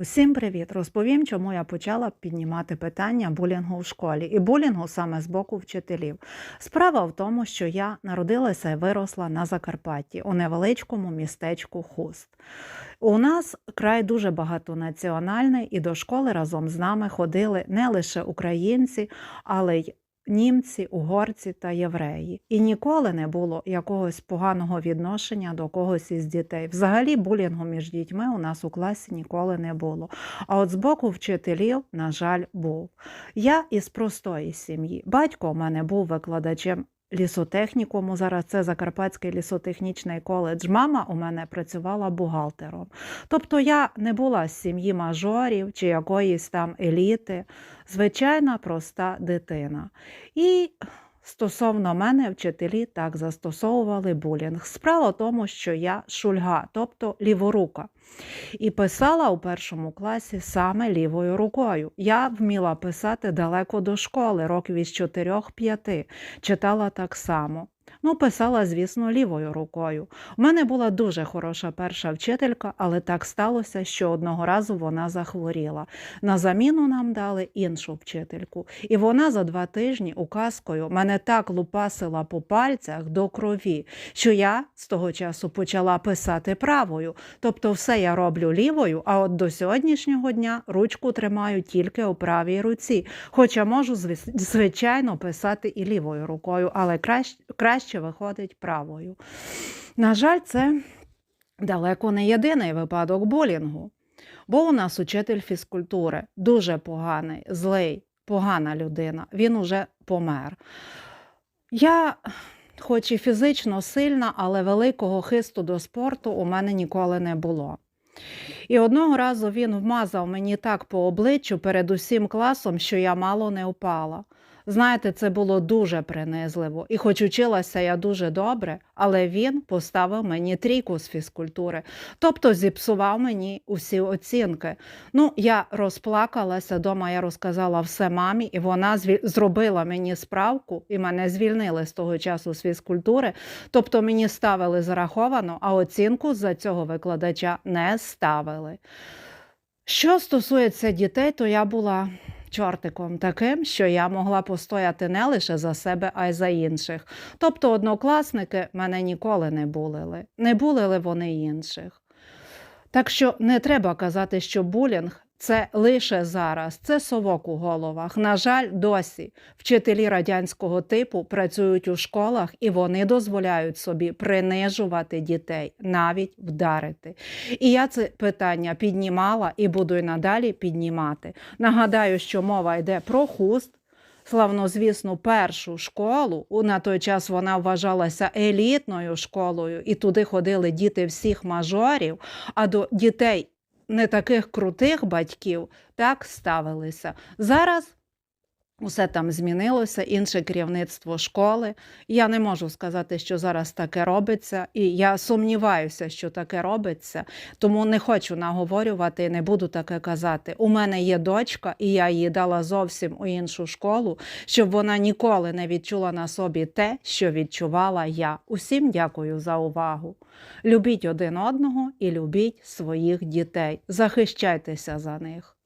Усім привіт! Розповім, чому я почала піднімати питання булінгу в школі і булінгу саме з боку вчителів. Справа в тому, що я народилася і виросла на Закарпатті у невеличкому містечку Хуст. У нас край дуже багатонаціональний, і до школи разом з нами ходили не лише українці, але й німці, угорці та євреї. І ніколи не було якогось поганого відношення до когось із дітей. Взагалі, булінгу між дітьми у нас у класі ніколи не було. А от з боку вчителів, на жаль, був. Я із простої сім'ї. Батько у мене був викладачем. Лісотехнікуму, зараз це Закарпатський лісотехнічний коледж. Мама у мене працювала бухгалтером. Тобто я не була з сім'ї мажорів чи якоїсь там еліти, звичайна проста дитина. І стосовно мене вчителі так застосовували булінг. Справа в тому, що я шульга, тобто ліворука. І писала у першому класі саме лівою рукою. Я вміла писати далеко до школи, років із 4-5. Читала так само. Ну, писала, звісно, лівою рукою. У мене була дуже хороша перша вчителька, але так сталося, що одного разу вона захворіла. На заміну нам дали іншу вчительку. І вона за два тижні указкою мене так лупасила по пальцях до крові, що я з того часу почала писати правою. Тобто, все я роблю лівою, а от до сьогоднішнього дня ручку тримаю тільки у правій руці. Хоча можу, звичайно, писати і лівою рукою, але краще, краще виходить правою. На жаль, це далеко не єдиний випадок булінгу. Бо у нас учитель фізкультури дуже поганий, злий, погана людина. Він уже помер. Я, хоч і фізично сильна, але великого хисту до спорту у мене ніколи не було. І одного разу він вмазав мені так по обличчю перед усім класом, що я мало не впала. Знаєте, це було дуже принизливо. І хоч училася я дуже добре, але він поставив мені трійку з фізкультури, тобто зіпсував мені усі оцінки. Ну, я розплакалася дома, я розказала все мамі, і вона зробила мені справку, і мене звільнили з того часу з фізкультури. Тобто мені ставили зараховано, а оцінку за цього викладача не ставили. Що стосується дітей, то я була чортиком таким, що я могла постояти не лише за себе, а й за інших. Тобто однокласники мене ніколи не булили, не булили вони інших. Так що не треба казати, що булінг це лише зараз, це совок у головах. На жаль, досі вчителі радянського типу працюють у школах і вони дозволяють собі принижувати дітей, навіть вдарити. І я це питання піднімала і буду й надалі піднімати. Нагадаю, що мова йде про хуст. Славнозвісну першу школу. На той час вона вважалася елітною школою, і туди ходили діти всіх мажорів, а до дітей не таких крутих батьків так ставилися. Зараз усе там змінилося, інше керівництво школи. Я не можу сказати, що зараз таке робиться, і я сумніваюся, що таке робиться, тому не хочу наговорювати і не буду таке казати. У мене є дочка, і я її дала зовсім у іншу школу, щоб вона ніколи не відчула на собі те, що відчувала я. Усім дякую за увагу. Любіть один одного і любіть своїх дітей. Захищайтеся за них.